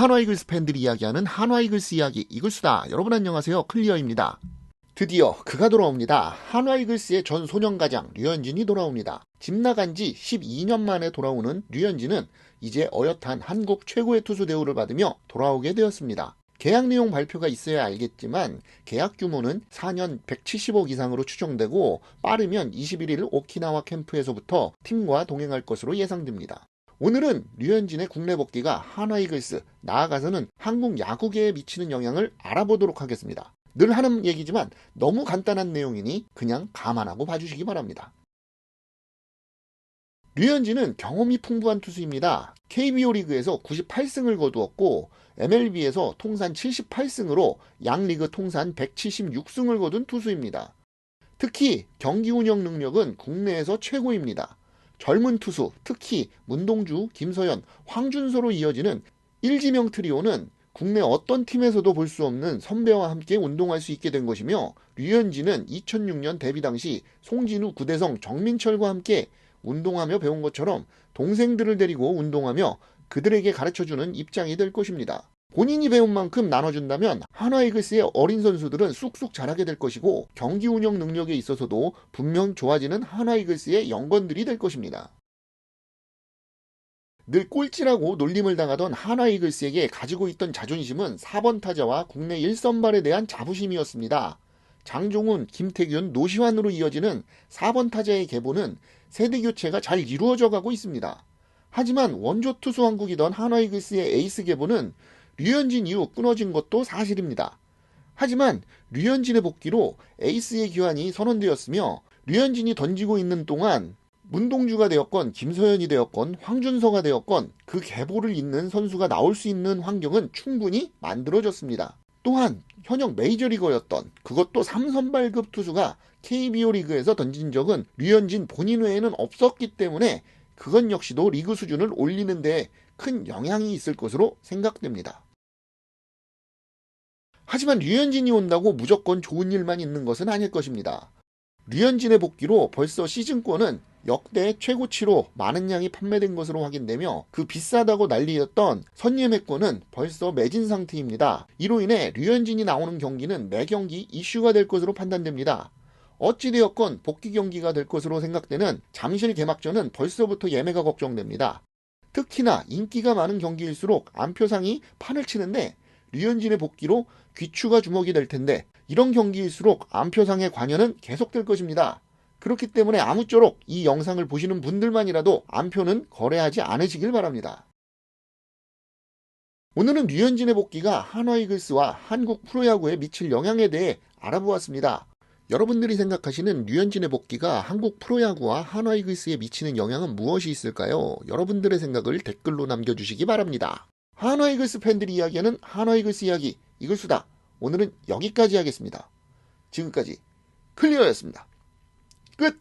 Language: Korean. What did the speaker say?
한화이글스 팬들이 이야기하는 한화이글스 이야기 이글스다. 여러분 안녕하세요. 클리어입니다. 드디어 그가 돌아옵니다. 한화이글스의 전 소년가장 류현진이 돌아옵니다. 집 나간 지 12년 만에 돌아오는 류현진은 이제 어엿한 한국 최고의 투수 대우를 받으며 돌아오게 되었습니다. 계약 내용 발표가 있어야 알겠지만 계약 규모는 4년 170억 이상으로 추정되고 빠르면 21일 오키나와 캠프에서부터 팀과 동행할 것으로 예상됩니다. 오늘은 류현진의 국내 복귀가 한화이글스, 나아가서는 한국 야구계에 미치는 영향을 알아보도록 하겠습니다. 늘 하는 얘기지만 너무 간단한 내용이니 그냥 감안하고 봐주시기 바랍니다. 류현진은 경험이 풍부한 투수입니다. KBO 리그에서 98승을 거두었고 MLB에서 통산 78승으로 양 리그 통산 176승을 거둔 투수입니다. 특히 경기 운영 능력은 국내에서 최고입니다. 젊은 투수, 특히 문동주, 김서연, 황준서로 이어지는 일지명 트리오는 국내 어떤 팀에서도 볼 수 없는 선배와 함께 운동할 수 있게 된 것이며 류현진은 2006년 데뷔 당시 송진우, 구대성, 정민철과 함께 운동하며 배운 것처럼 동생들을 데리고 운동하며 그들에게 가르쳐주는 입장이 될 것입니다. 본인이 배운 만큼 나눠준다면 한화이글스의 어린 선수들은 쑥쑥 자라게 될 것이고 경기 운영 능력에 있어서도 분명 좋아지는 한화이글스의 영건들이 될 것입니다. 늘 꼴찌라고 놀림을 당하던 한화이글스에게 가지고 있던 자존심은 4번 타자와 국내 1선발에 대한 자부심이었습니다. 장종훈, 김태균, 노시환으로 이어지는 4번 타자의 계보는 세대 교체가 잘 이루어져 가고 있습니다. 하지만 원조 투수 왕국이던 한화이글스의 에이스 계보는 류현진 이후 끊어진 것도 사실입니다. 하지만 류현진의 복귀로 에이스의 교환이 선언되었으며 류현진이 던지고 있는 동안 문동주가 되었건 김서현이 되었건 황준서가 되었건 그 계보를 잇는 선수가 나올 수 있는 환경은 충분히 만들어졌습니다. 또한 현역 메이저리거였던 그것도 3선발급 투수가 KBO 리그에서 던진 적은 류현진 본인 외에는 없었기 때문에 그건 역시도 리그 수준을 올리는 데 큰 영향이 있을 것으로 생각됩니다. 하지만 류현진이 온다고 무조건 좋은 일만 있는 것은 아닐 것입니다. 류현진의 복귀로 벌써 시즌권은 역대 최고치로 많은 양이 판매된 것으로 확인되며 그 비싸다고 난리였던 선예매권은 벌써 매진 상태입니다. 이로 인해 류현진이 나오는 경기는 매 경기 이슈가 될 것으로 판단됩니다. 어찌되었건 복귀 경기가 될 것으로 생각되는 잠실 개막전은 벌써부터 예매가 걱정됩니다. 특히나 인기가 많은 경기일수록 안표상이 판을 치는데 류현진의 복귀로 귀추가 주목이 될 텐데 이런 경기일수록 안표상의 관여는 계속될 것입니다. 그렇기 때문에 아무쪼록 이 영상을 보시는 분들만이라도 안표는 거래하지 않으시길 바랍니다. 오늘은 류현진의 복귀가 한화이글스와 한국 프로야구에 미칠 영향에 대해 알아보았습니다. 여러분들이 생각하시는 류현진의 복귀가 한국 프로야구와 한화이글스에 미치는 영향은 무엇이 있을까요? 여러분들의 생각을 댓글로 남겨주시기 바랍니다. 한화이글스 팬들이 이야기하는 한화이글스 이야기 이글수다. 오늘은 여기까지 하겠습니다. 지금까지 클리어였습니다. 끝!